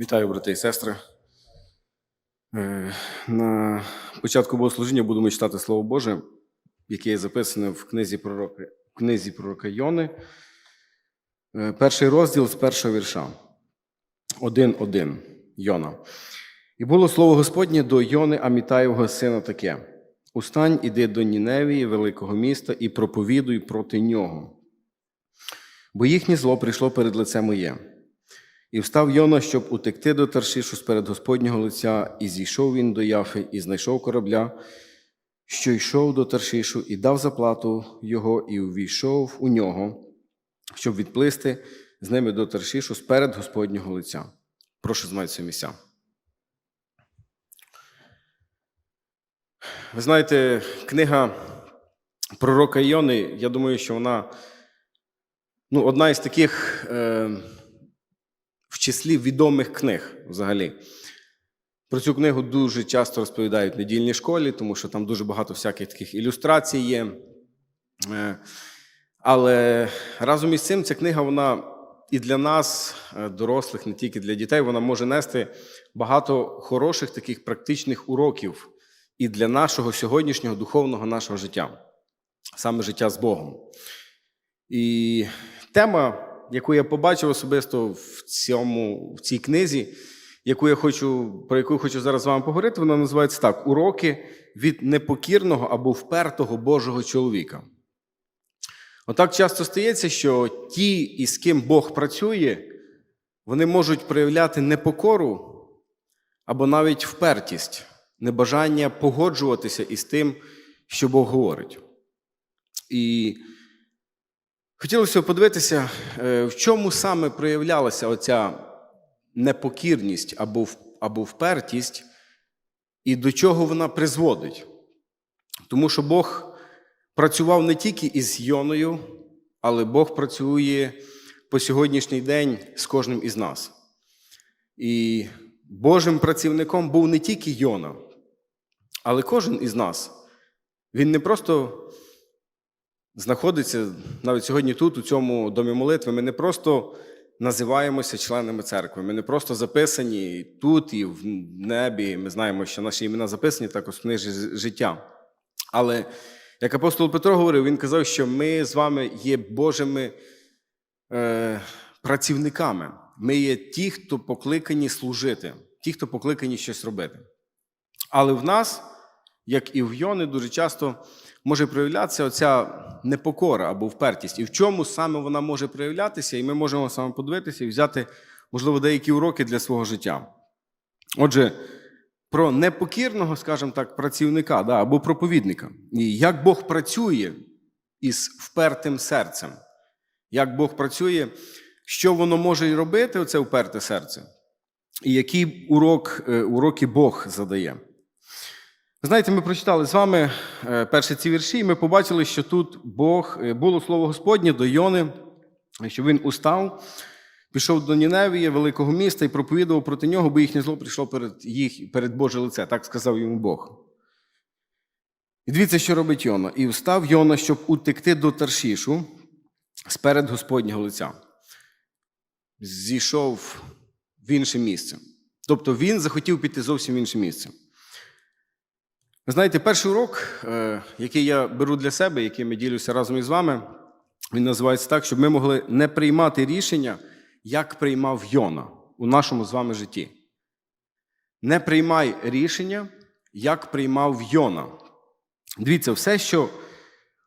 Вітаю, брати і сестри. Е, На початку богослужіння будемо читати Слово Боже, яке є записане в книзі пророка, в книзі пророка Йони. Е, Перший розділ з першого вірша. 1.1. Йона. І було слово Господнє до Йони Амітаєвого сина таке: Устань, іди до Ніневії, великого міста, і проповідуй проти нього. Бо їхнє зло прийшло перед лице моє. І встав Йона, щоб утекти до Таршишу сперед Господнього лиця, і зійшов він до Яфи, і знайшов корабля, що йшов до Таршишу, і дав заплату його, і увійшов у нього, щоб відплисти з ними до Таршишу сперед Господнього лиця. Прошу змайтеся місця. Ви знаєте, книга пророка Йони, я думаю, що вона ну, одна із таких. Е, числі відомих книг взагалі. Про цю книгу дуже часто розповідають в недільній школі, тому що там дуже багато всяких таких ілюстрацій є. Е, Але разом із цим ця книга, вона і для нас, е, дорослих, не тільки для дітей, вона може нести багато хороших таких практичних уроків і для нашого сьогоднішнього духовного нашого життя, саме життя з Богом. І тема яку я побачив особисто в цьому, в цій книзі, яку я хочу, про яку я хочу зараз з вами поговорити, вона називається так: Уроки від непокірного або впертого Божого чоловіка. Отак часто стається, що ті, із ким Бог працює, вони можуть проявляти непокору або навіть впертість, небажання погоджуватися із тим, що Бог говорить. І Хотілося подивитися, е, в чому саме проявлялася оця непокірність або або впертість, і до чого вона призводить. Тому що Бог працював не тільки із Йоною, але Бог працює по сьогоднішній день з кожним із нас. І Божим працівником був не тільки Йона, але кожен із нас. Він не просто знаходиться навіть сьогодні тут, у цьому домі молитви, ми не просто називаємося членами церкви, ми не просто записані тут і в небі. Ми знаємо, що наші імена записані також в життя. Але як апостол Петро говорив, він казав, що ми з вами є Божими е, працівниками. Ми є ті, хто покликані служити, ті, хто покликані щось робити. Але в нас, як і в Йони, дуже часто може проявлятися оця непокора або впертість. І в чому саме вона може проявлятися, і ми можемо саме подивитися і взяти, можливо, деякі уроки для свого життя. Отже, про непокірного, скажімо так, працівника да, або проповідника. І як Бог працює із впертим серцем, як Бог працює, що воно може робити, оце вперте серце, і який урок, е, уроки Бог задає. Знаєте, ми прочитали з вами е, перші ці вірші, і ми побачили, що тут Бог е, було слово Господнє до Йони, що він устав, пішов до Ніневії, великого міста, і проповідував проти нього, бо їхнє зло прийшло перед їх, перед Боже лице. Так сказав йому Бог. І дивіться, що робить Йона. І встав Йона, щоб утекти до Таршішу сперед Господнього лиця. Зійшов в інше місце. Тобто він захотів піти зовсім в інше місце. Ви знаєте, перший урок, е, який я беру для себе, яким я ділюся разом із вами, він називається так, щоб ми могли не приймати рішення, як приймав Йона у нашому з вами житті. Не приймай рішення, як приймав Йона. Дивіться, все, що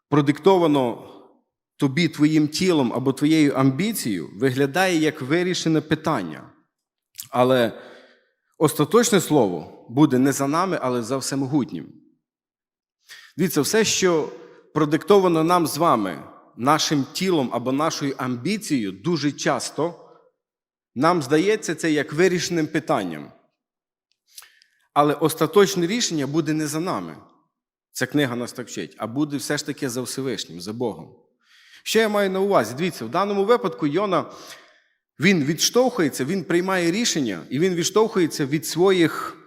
продиктовано тобі твоїм тілом або твоєю амбіцією, виглядає як вирішене питання. Але остаточне слово буде не за нами, але за всемогутнім. Дивіться, все, що продиктовано нам з вами, нашим тілом або нашою амбіцією, дуже часто нам здається це як вирішеним питанням. Але остаточне рішення буде не за нами. Ця книга нас так вчить, а буде все ж таки за Всевишнім, за Богом. Що я маю на увазі? Дивіться, в даному випадку Йона він відштовхується, він приймає рішення, і він відштовхується від своїх,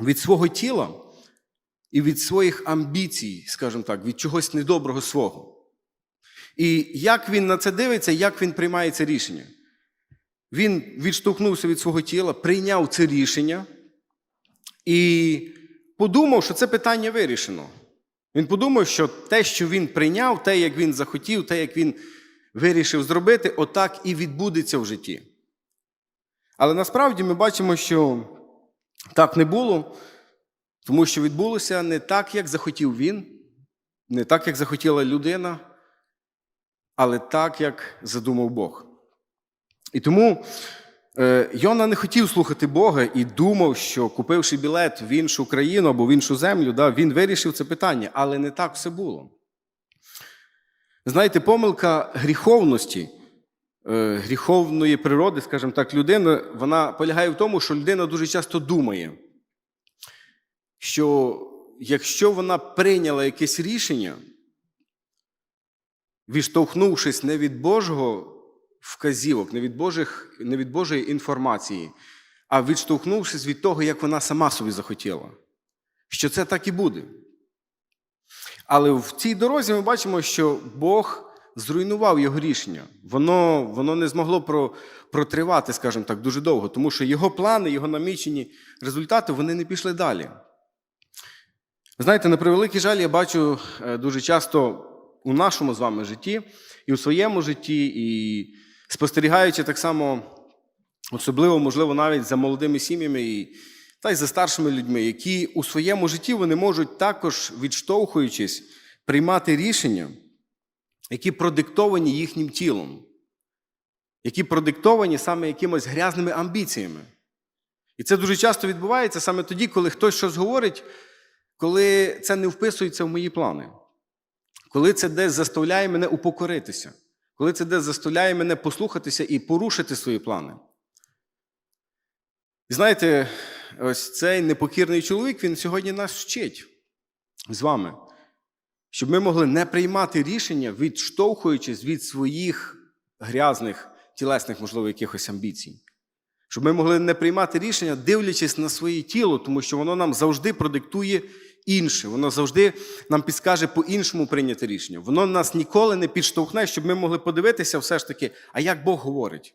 від свого тіла і від своїх амбіцій, скажімо так, від чогось недоброго свого. І як він на це дивиться, як він приймає це рішення? Він відштовхнувся від свого тіла, прийняв це рішення і подумав, що це питання вирішено. Він подумав, що те, що він прийняв, те, як він захотів, те, як він вирішив зробити, отак і відбудеться в житті. Але насправді ми бачимо, що так не було, тому що відбулося не так, як захотів він, не так, як захотіла людина, але так, як задумав Бог. І тому е, Йона не хотів слухати Бога і думав, що купивши білет в іншу країну або в іншу землю, він вирішив це питання, але не так все було. Знаєте, помилка гріховності, е, гріховної природи, скажімо так, людини, вона полягає в тому, що людина дуже часто думає, що якщо вона прийняла якесь рішення, відштовхнувшись не від Божого вказівок, не від, Божих, не від Божої інформації, а відштовхнувшись від того, як вона сама собі захотіла, що це так і буде. Але в цій дорозі ми бачимо, що Бог зруйнував його рішення. Воно воно не змогло про, протривати, скажімо так, дуже довго, тому що його плани, його намічені результати вони не пішли далі. Знаєте, на превеликий жаль, я бачу е, дуже часто у нашому з вами житті і у своєму житті, і спостерігаючи так само, особливо, можливо, навіть за молодими сім'ями та й за старшими людьми, які у своєму житті вони можуть також, відштовхуючись, приймати рішення, які продиктовані їхнім тілом, які продиктовані саме якимось грязними амбіціями. І це дуже часто відбувається саме тоді, коли хтось щось говорить, коли це не вписується в мої плани, коли це десь заставляє мене упокоритися, коли це десь заставляє мене послухатися і порушити свої плани. І знаєте, ось цей непокірний чоловік, він сьогодні нас вчить з вами, щоб ми могли не приймати рішення, відштовхуючись від своїх грязних, тілесних, можливо, якихось амбіцій. Щоб ми могли не приймати рішення, дивлячись на своє тіло, тому що воно нам завжди продиктує інше, воно завжди нам підскаже по-іншому прийняти рішення. Воно нас ніколи не підштовхне, щоб ми могли подивитися все ж таки, а як Бог говорить.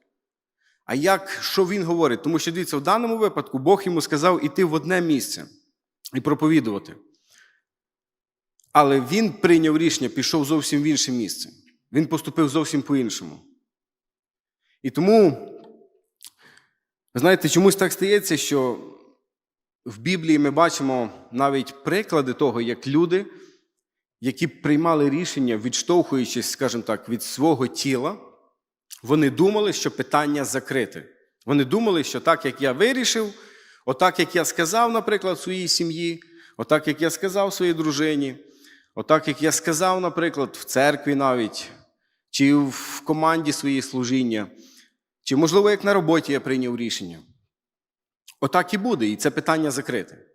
А як що він говорить? Тому що дивіться, в даному випадку Бог йому сказав іти в одне місце і проповідувати. Але він прийняв рішення, пішов зовсім в інше місце. Він поступив зовсім по-іншому. І тому, ви знаєте, чомусь так стається, що в Біблії ми бачимо навіть приклади того, як люди, які приймали рішення, відштовхуючись, скажімо так, від свого тіла. Вони думали, що питання закрите. Вони думали, що так, як я вирішив, отак, як я сказав, наприклад, своїй сім'ї, отак, як я сказав своїй дружині, отак, як я сказав, наприклад, в церкві навіть, чи в команді своєї служіння, чи, можливо, як на роботі я прийняв рішення. Отак і буде, і це питання закрите.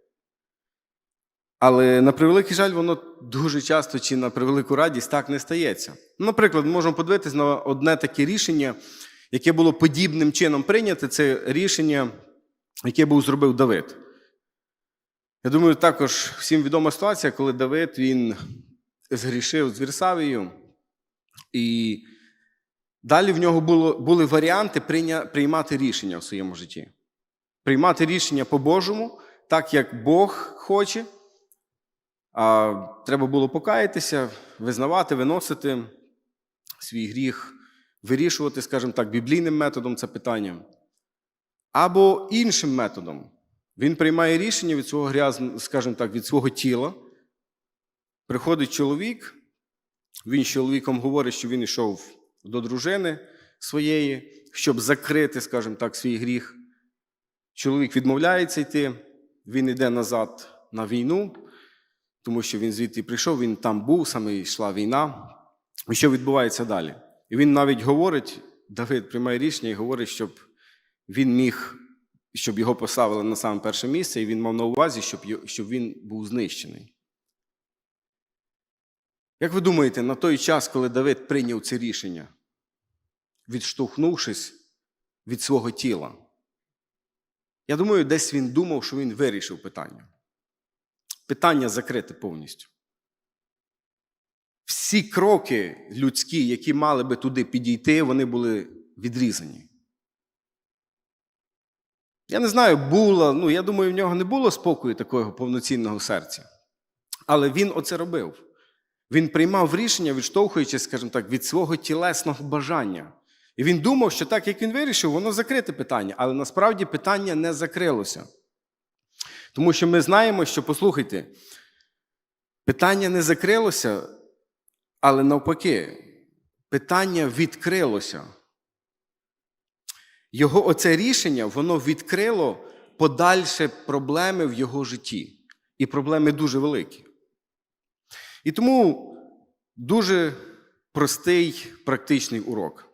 Але на превеликий жаль, воно дуже часто чи на превелику радість так не стається. Наприклад, ми можемо подивитися на одне таке рішення, яке було подібним чином прийняте, це рішення, яке був зробив Давид. Я думаю, також всім відома ситуація, коли Давид він згрішив з Вірсавією, і далі в нього було, були варіанти приймати рішення в своєму житті. Приймати рішення по-божому, так як Бог хоче. Треба було покаятися, визнавати, виносити свій гріх, вирішувати, скажімо так, біблійним методом це питання. Або іншим методом. Він приймає рішення від свого грязного, скажімо так, від свого тіла. Приходить чоловік, він з чоловіком говорить, що він йшов до дружини своєї, щоб закрити, скажімо так, свій гріх. Чоловік відмовляється йти, він йде назад на війну тому що він звідти прийшов, він там був, саме йшла війна. І що відбувається далі? І він навіть говорить, Давид приймає рішення і говорить, щоб він міг, щоб його поставили на саме перше місце, і він мав на увазі, щоб, щоб він був знищений. Як ви думаєте, на той час, коли Давид прийняв це рішення, відштовхнувшись від свого тіла, я думаю, десь він думав, що він вирішив питання питання закрите повністю. Всі кроки людські, які мали би туди підійти, вони були відрізані. Я не знаю, було, ну я думаю, в нього не було спокою такого повноцінного серця. Але він оце робив. Він приймав рішення, відштовхуючись, скажімо так, від свого тілесного бажання. І він думав, що так, як він вирішив, воно закрите питання, але насправді питання не закрилося. Тому що ми знаємо, що, послухайте, питання не закрилося, але навпаки, питання відкрилося. Його оце рішення, воно відкрило подальше проблеми в його житті. І проблеми дуже великі. І тому дуже простий практичний урок.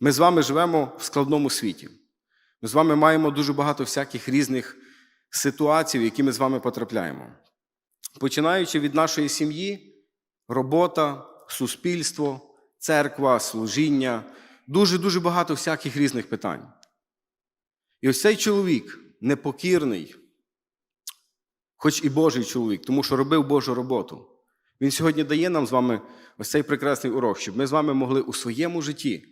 Ми з вами живемо в складному світі. Ми з вами маємо дуже багато всяких різних ситуацій, в які ми з вами потрапляємо. Починаючи від нашої сім'ї, робота, суспільство, церква, служіння, дуже-дуже багато всяких різних питань. І ось цей чоловік непокірний, хоч і Божий чоловік, тому що робив Божу роботу. Він сьогодні дає нам з вами ось цей прекрасний урок, щоб ми з вами могли у своєму житті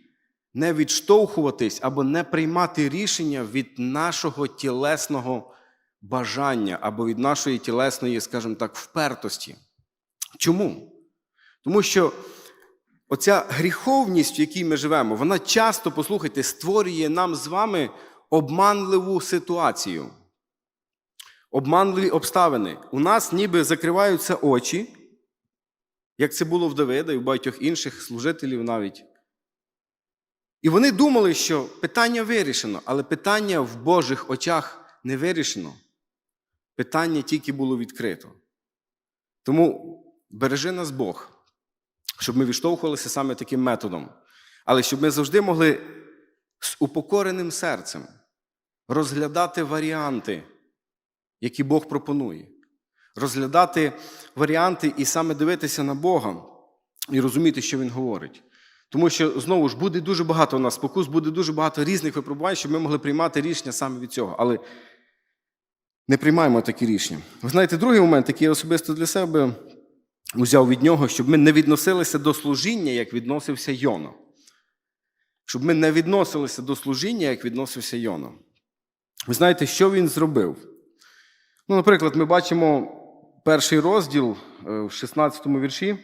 не відштовхуватись або не приймати рішення від нашого тілесного бажання або від нашої тілесної, скажімо так, впертості. Чому? Тому що оця гріховність, в якій ми живемо, вона часто, послухайте, створює нам з вами обманливу ситуацію. Обманливі обставини. У нас ніби закриваються очі, як це було в Давида і в багатьох інших служителів навіть. І вони думали, що питання вирішено, але питання в Божих очах не вирішено. Питання тільки було відкрито. Тому бережи нас Бог, щоб ми відштовхувалися саме таким методом. Але щоб ми завжди могли з упокореним серцем розглядати варіанти, які Бог пропонує. Розглядати варіанти і саме дивитися на Бога і розуміти, що Він говорить. Тому що, знову ж, буде дуже багато у нас спокус, буде дуже багато різних випробувань, щоб ми могли приймати рішення саме від цього. Але не приймаємо такі рішення. Ви знаєте, другий момент, який я особисто для себе узяв від нього, щоб ми не відносилися до служіння, як відносився Йона. Щоб ми не відносилися до служіння, як відносився Йона. Ви знаєте, що він зробив? Ну, Наприклад, ми бачимо перший розділ е, в 16 му вірші.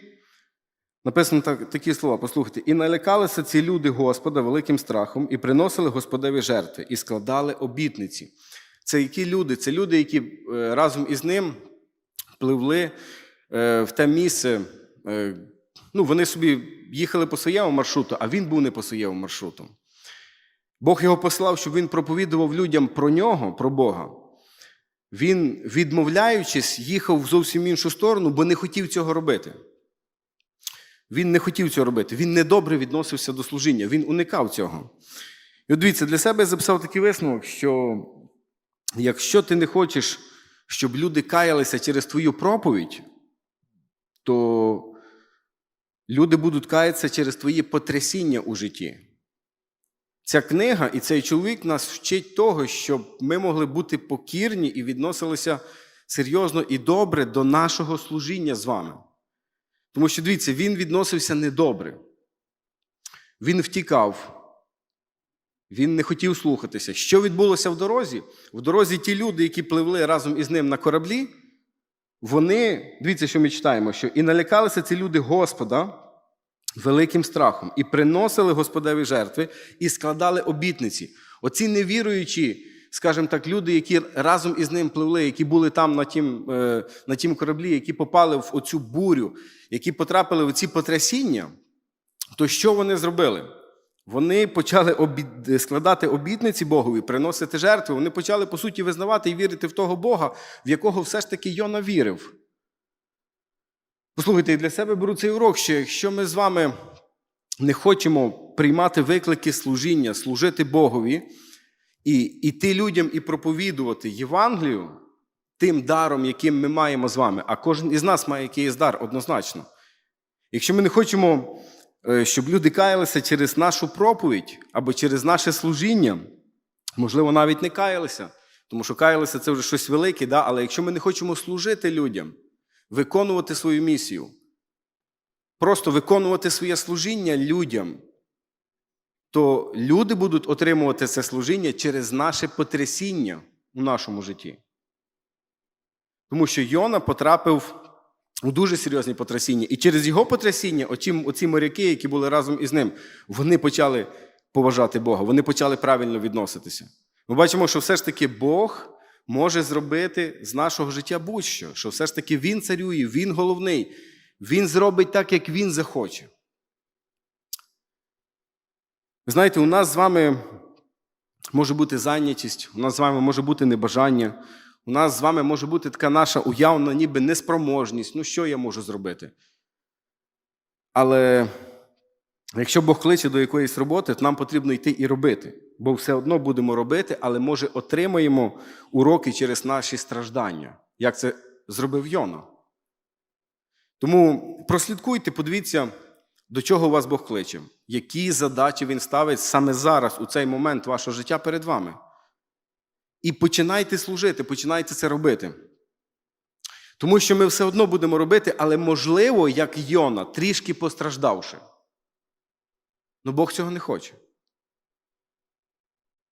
Написано так, такі слова, послухайте, і налякалися ці люди Господа великим страхом, і приносили Господеві жертви, і складали обітниці. Це які люди? Це люди, які е, разом із ним пливли е, в те місце. е, Ну, вони собі їхали по своєму маршруту, а він був не по своєму маршруту. Бог його послав, щоб він проповідував людям про нього, про Бога. Він, відмовляючись, їхав в зовсім іншу сторону, бо не хотів цього робити. Він не хотів цього робити. Він недобре відносився до служіння, він уникав цього. І от дивіться, для себе я записав такий висновок, що якщо ти не хочеш, щоб люди каялися через твою проповідь, то люди будуть каятися через твої потрясіння у житті. Ця книга і цей чоловік нас вчить того, щоб ми могли бути покірні і відносилися серйозно і добре до нашого служіння з вами. Тому що, дивіться, він відносився недобре. Він втікав. Він не хотів слухатися. Що відбулося в дорозі? В дорозі ті люди, які пливли разом із ним на кораблі, вони, дивіться, що ми читаємо, що і налякалися ці люди Господа великим страхом, і приносили Господеві жертви, і складали обітниці. Оці невіруючі, скажімо так, люди, які разом із ним пливли, які були там на тім, е, на тім кораблі, які попали в оцю бурю, які потрапили в ці потрясіння, то що вони зробили? Вони почали обід... складати обітниці Богові, приносити жертви. Вони почали, по суті, визнавати і вірити в того Бога, в якого все ж таки Йона вірив. Послухайте, для себе беру цей урок, що якщо ми з вами не хочемо приймати виклики служіння, служити Богові і йти людям і проповідувати Євангелію тим даром, яким ми маємо з вами, а кожен із нас має якийсь дар однозначно. Якщо ми не хочемо, е, щоб люди каялися через нашу проповідь або через наше служіння, можливо, навіть не каялися, тому що каялися це вже щось велике, да? але якщо ми не хочемо служити людям, виконувати свою місію, просто виконувати своє служіння людям, то люди будуть отримувати це служіння через наше потрясіння у нашому житті. Тому що Йона потрапив дуже серйозні потрясіння. І через його потрясіння, оці моряки, які були разом із ним, вони почали поважати Бога, вони почали правильно відноситися. Ми бачимо, що все ж таки Бог може зробити з нашого життя будь-що, що все ж таки Він царює, Він головний, Він зробить так, як Він захоче. Ви знаєте, у нас з вами може бути зайнятість, у нас з вами може бути небажання, у нас з вами може бути така наша уявна, ніби неспроможність. Ну, що я можу зробити? Але якщо Бог кличе до якоїсь роботи, то нам потрібно йти і робити. Бо все одно будемо робити, але може отримаємо уроки через наші страждання, як це зробив Йона. Тому прослідкуйте, подивіться, до чого вас Бог кличе, які задачі Він ставить саме зараз, у цей момент вашого життя перед вами. І починайте служити, починайте це робити. Тому що ми все одно будемо робити, але можливо, як Йона, трішки постраждавши. Ну Бог цього не хоче.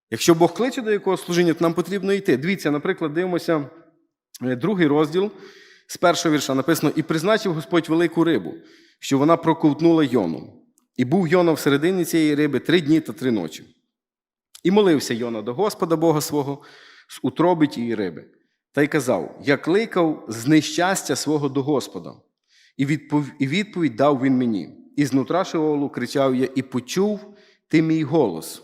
Якщо Бог кличе до якогось служіння, то нам потрібно йти. Дивіться, наприклад, дивимося е, другий розділ з першого вірша написано: І призначив Господь велику рибу, що вона проковтнула Йону. І був Йона всередині цієї риби три дні та три ночі. І молився Йона до Господа Бога свого з утроби тієї риби. Та й казав: Я кликав з нещастя свого до Господа, і відповідь, дав він мені. І знутра Шеолу кричав я, і почув ти мій голос.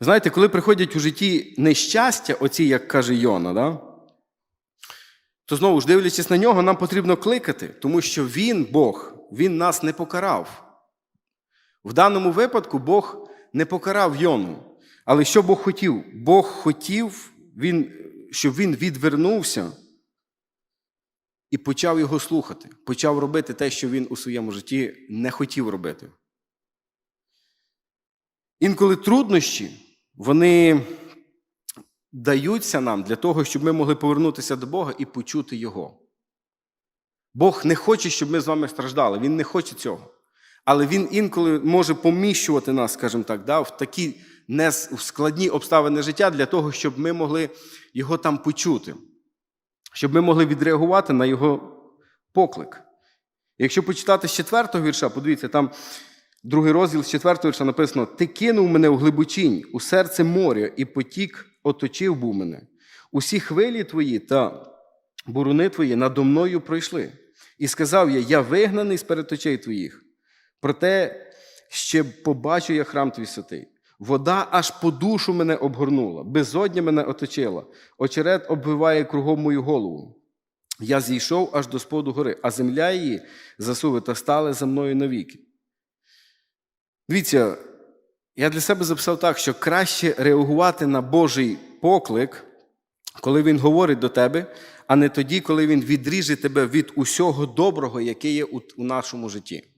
Знаєте, коли приходять у житті нещастя, оці, як каже Йона, да? то знову ж дивлячись на нього, нам потрібно кликати, тому що Він, Бог, Він нас не покарав. В даному випадку Бог не покарав Йону. Але що Бог хотів? Бог хотів, він, щоб він відвернувся і почав його слухати, почав робити те, що він у своєму житті не хотів робити. Інколи труднощі, вони даються нам для того, щоб ми могли повернутися до Бога і почути Його. Бог не хоче, щоб ми з вами страждали, Він не хоче цього. Але Він інколи може поміщувати нас, скажімо так, да, в такі складні обставини життя для того, щоб ми могли його там почути, щоб ми могли відреагувати на його поклик. Якщо почитати з четвертого вірша, подивіться, там другий розділ з четвертого вірша написано: Ти кинув мене у глибочінь, у серце моря, і потік оточив був мене. Усі хвилі твої та буруни твої надо мною пройшли. І сказав я: Я вигнаний з перед очей твоїх. Проте ще побачу я храм твій святий. Вода аж по душу мене обгорнула, безодня мене оточила, очерет обвиває кругом мою голову. Я зійшов аж до споду гори, а земля її засувита стала за мною навіки. Дивіться, я для себе записав так, що краще реагувати на Божий поклик, коли Він говорить до тебе, а не тоді, коли Він відріже тебе від усього доброго, яке є у нашому житті.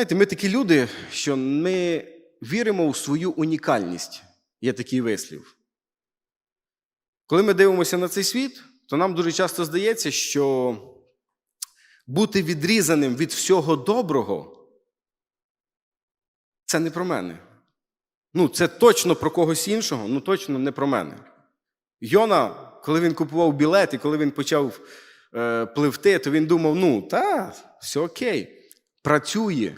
Знаєте, ми такі люди, що ми віримо в свою унікальність. Є такий вислів. Коли ми дивимося на цей світ, то нам дуже часто здається, що бути відрізаним від всього доброго це не про мене. Ну, це точно про когось іншого, ну точно не про мене. Йона, коли він купував білет і коли він почав е, пливти, то він думав: ну, та, все окей працює.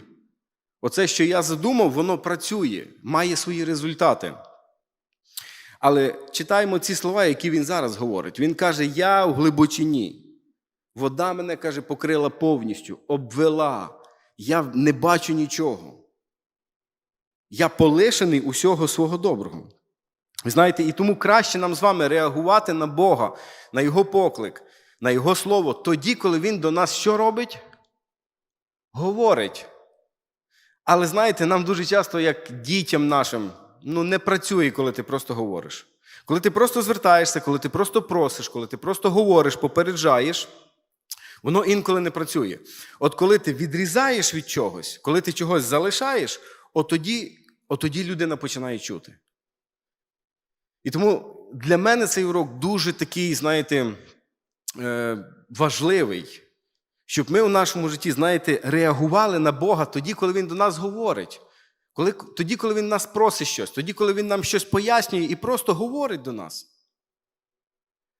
Оце, що я задумав, воно працює, має свої результати. Але читаємо ці слова, які він зараз говорить. Він каже: Я в глибочині. Вода мене, каже, покрила повністю, обвела. Я не бачу нічого. Я полишений усього свого доброго. Знаєте, і тому краще нам з вами реагувати на Бога, на Його поклик, на Його слово тоді, коли Він до нас що робить? говорить. Але знаєте, нам дуже часто, як дітям нашим, ну не працює, коли ти просто говориш. Коли ти просто звертаєшся, коли ти просто просиш, коли ти просто говориш, попереджаєш, воно інколи не працює. От коли ти відрізаєш від чогось, коли ти чогось залишаєш, от тоді, от тоді людина починає чути. І тому для мене цей урок дуже такий, знаєте, е, важливий щоб ми у нашому житті, знаєте, реагували на Бога тоді, коли Він до нас говорить. Коли, тоді, коли Він нас просить щось, тоді, коли Він нам щось пояснює і просто говорить до нас.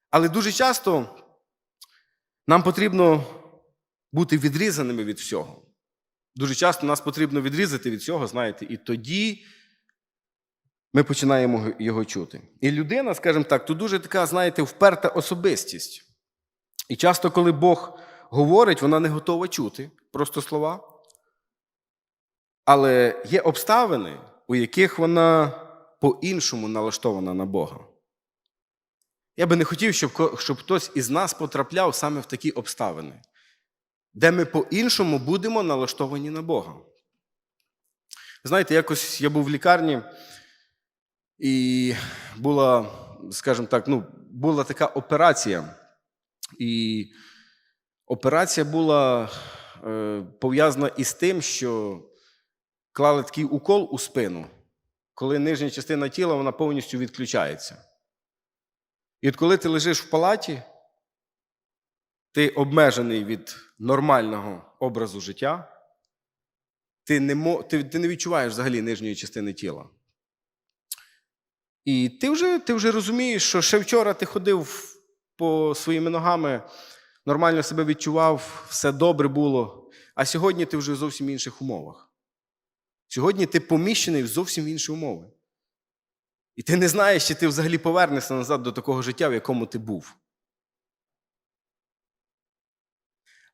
Але дуже часто нам потрібно бути відрізаними від всього. Дуже часто нас потрібно відрізати від цього, знаєте, і тоді ми починаємо його чути. І людина, скажімо так, то дуже така, знаєте, вперта особистість. І часто, коли Бог говорить, вона не готова чути просто слова. Але є обставини, у яких вона по-іншому налаштована на Бога. Я би не хотів, щоб, щоб хтось із нас потрапляв саме в такі обставини, де ми по-іншому будемо налаштовані на Бога. Знаєте, якось я був в лікарні, і була, скажімо так, ну, була така операція. І операція була е, пов'язана із тим, що клали такий укол у спину, коли нижня частина тіла вона повністю відключається. І от коли ти лежиш в палаті, ти обмежений від нормального образу життя, ти не, мо, ти, ти не відчуваєш взагалі нижньої частини тіла. І ти вже, ти вже розумієш, що ще вчора ти ходив по своїми ногами, нормально себе відчував, все добре було, а сьогодні ти вже в зовсім інших умовах. Сьогодні ти поміщений в зовсім інші умови. І ти не знаєш, чи ти взагалі повернешся назад до такого життя, в якому ти був.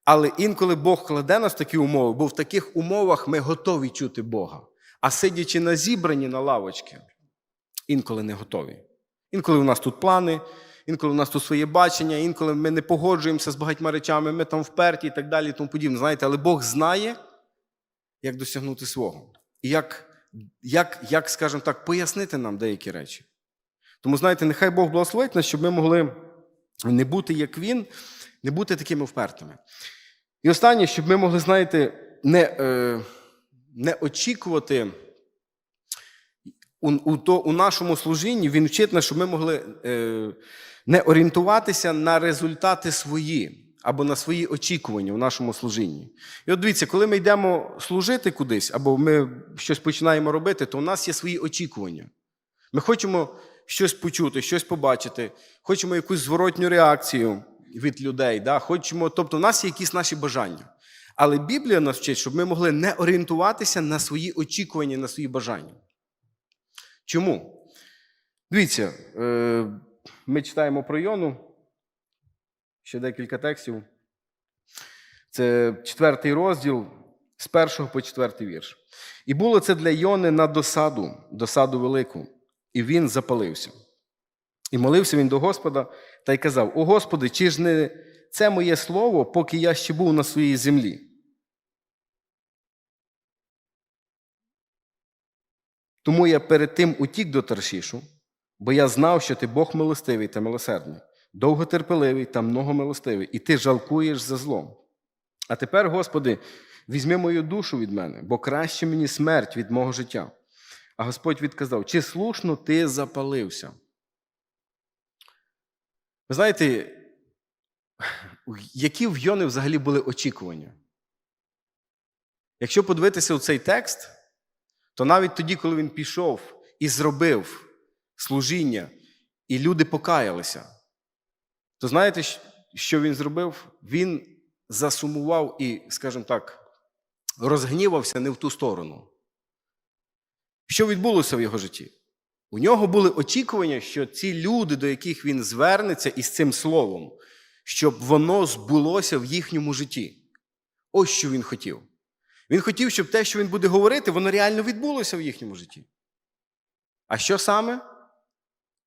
Але інколи Бог кладе нас в такі умови, бо в таких умовах ми готові чути Бога. А сидячи на зібранні на лавочці, інколи не готові. Інколи у нас тут плани, інколи у нас тут своє бачення, інколи ми не погоджуємося з багатьма речами, ми там вперті і так далі, і тому подібне. Знаєте, але Бог знає, як досягнути свого. І як, як, як, скажімо так, пояснити нам деякі речі. Тому, знаєте, нехай Бог благословить нас, щоб ми могли не бути як Він, не бути такими впертими. І останнє, щоб ми могли, знаєте, не, е, не очікувати у, у, то, у нашому служінні, він вчить нас, щоб ми могли е, не орієнтуватися на результати свої або на свої очікування у нашому служінні. І от дивіться, коли ми йдемо служити кудись, або ми щось починаємо робити, то у нас є свої очікування. Ми хочемо щось почути, щось побачити, хочемо якусь зворотню реакцію від людей. Да? Хочемо, тобто, у нас є якісь наші бажання. Але Біблія нас вчить, щоб ми могли не орієнтуватися на свої очікування, на свої бажання. Чому? Дивіться, е, ми читаємо про Йону. Ще декілька текстів. Це четвертий розділ з першого по четвертий вірш. І було це для Йони на досаду, досаду велику, і він запалився. І молився він до Господа та й казав: О Господи, чи ж не це моє слово, поки я ще був на своїй землі? Тому я перед тим утік до Таршішу, бо я знав, що ти Бог милостивий та милосердний, довготерпеливий та многомилостивий, і ти жалкуєш за злом. А тепер, Господи, візьми мою душу від мене, бо краще мені смерть від мого життя. А Господь відказав: чи слушно ти запалився? Ви знаєте, які в Йони взагалі були очікування? Якщо подивитися у цей текст, то навіть тоді, коли він пішов і зробив служіння, і люди покаялися, то знаєте, що він зробив? Він засумував і, скажімо так, розгнівався не в ту сторону. Що відбулося в його житті? У нього були очікування, що ці люди, до яких він звернеться із цим словом, щоб воно збулося в їхньому житті. Ось що він хотів. Він хотів, щоб те, що він буде говорити, воно реально відбулося в їхньому житті. А що саме?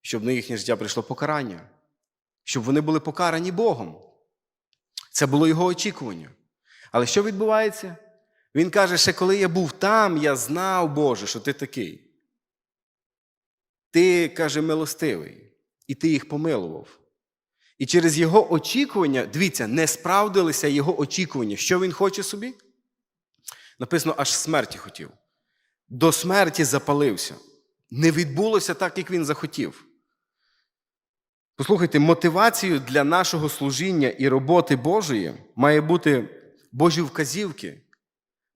Щоб на їхнє життя прийшло покарання, щоб вони були покарані Богом. Це було його очікування. Але що відбувається? Він каже, ще коли я був там, я знав, Боже, що ти такий. Ти, каже, милостивий, і ти їх помилував. І через його очікування, дивіться, не справдилися його очікування. Що він хоче собі? Написано, аж смерті хотів. До смерті запалився. Не відбулося так, як він захотів. Послухайте, мотивацією для нашого служіння і роботи Божої має бути Божі вказівки,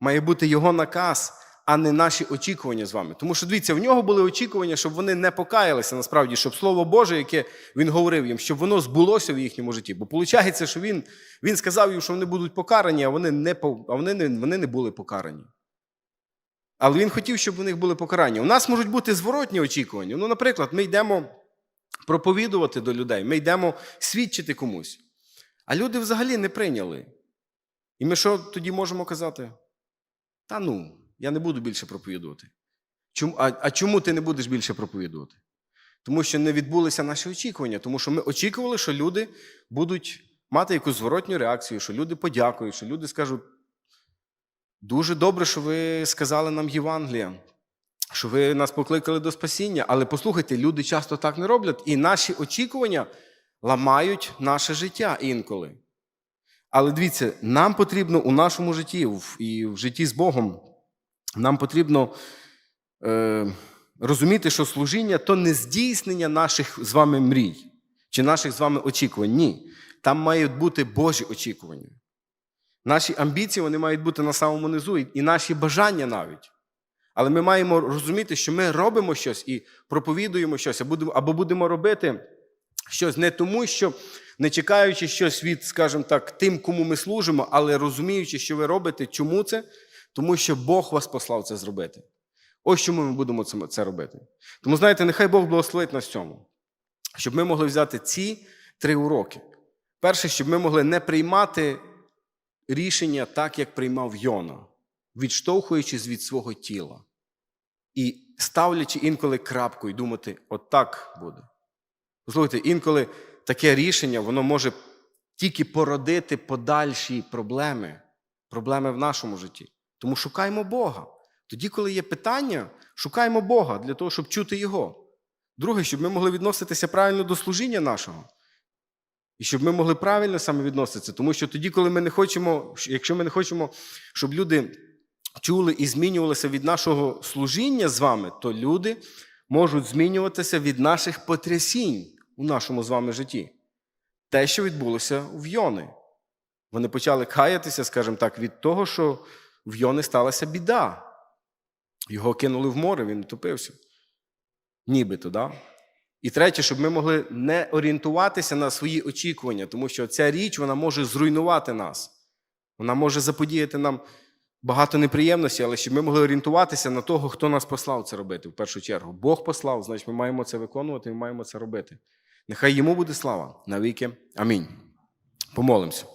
має бути його наказ, а не наші очікування з вами. Тому що дивіться, в нього були очікування, щоб вони не покаялися насправді, щоб Слово Боже, яке він говорив їм, щоб воно збулося в їхньому житті. Бо виходить, що він, він сказав їм, що вони будуть покарані, а вони не, а вони не, вони не були покарані. Але він хотів, щоб у них були покарання. У нас можуть бути зворотні очікування. Ну, наприклад, ми йдемо проповідувати до людей, ми йдемо свідчити комусь. А люди взагалі не прийняли. І ми що тоді можемо казати? Та ну, я не буду більше проповідувати. Чому, а, а чому ти не будеш більше проповідувати? Тому що не відбулися наші очікування, тому що ми очікували, що люди будуть мати якусь зворотню реакцію, що люди подякують, що люди скажуть: дуже добре, що ви сказали нам Євангелія, що ви нас покликали до спасіння. Але послухайте, люди часто так не роблять, і наші очікування ламають наше життя інколи. Але дивіться, нам потрібно у нашому житті і в житті з Богом, нам потрібно е, розуміти, що служіння то не здійснення наших з вами мрій чи наших з вами очікувань. Ні. Там мають бути Божі очікування. Наші амбіції вони мають бути на самому низу, і наші бажання навіть. Але ми маємо розуміти, що ми робимо щось і проповідуємо щось, або будемо- робити щось не тому, що не чекаючи щось від, скажімо так, тим, кому ми служимо, але розуміючи, що ви робите, чому це? Тому що Бог вас послав це зробити. Ось чому ми будемо це робити. Тому знаєте, нехай Бог благословить нас цьому, щоб ми могли взяти ці три уроки. Перше, щоб ми могли не приймати рішення так, як приймав Йона, відштовхуючись від свого тіла і ставлячи інколи крапку і думати, от так буде. Слухайте, інколи таке рішення воно може тільки породити подальші проблеми, проблеми в нашому житті. Тому шукаймо Бога. Тоді, коли є питання, шукаймо Бога для того, щоб чути Його. Друге, щоб ми могли відноситися правильно до служіння нашого. І щоб ми могли правильно саме відноситися. Тому що тоді, коли ми не хочемо, якщо ми не хочемо, щоб люди чули і змінювалися від нашого служіння з вами, то люди можуть змінюватися від наших потрясінь у нашому з вами житті. Те, що відбулося в Йони. Вони почали каятися, скажімо так, від того, що в Йони сталася біда. Його кинули в море, він утопився. Нібито, да? І третє, щоб ми могли не орієнтуватися на свої очікування, тому що ця річ вона може зруйнувати нас. Вона може заподіяти нам багато неприємностей, але щоб ми могли орієнтуватися на того, хто нас послав це робити в першу чергу. Бог послав, значить, ми маємо це виконувати, ми маємо це робити. Нехай йому буде слава навіки. Амінь. Помолимося.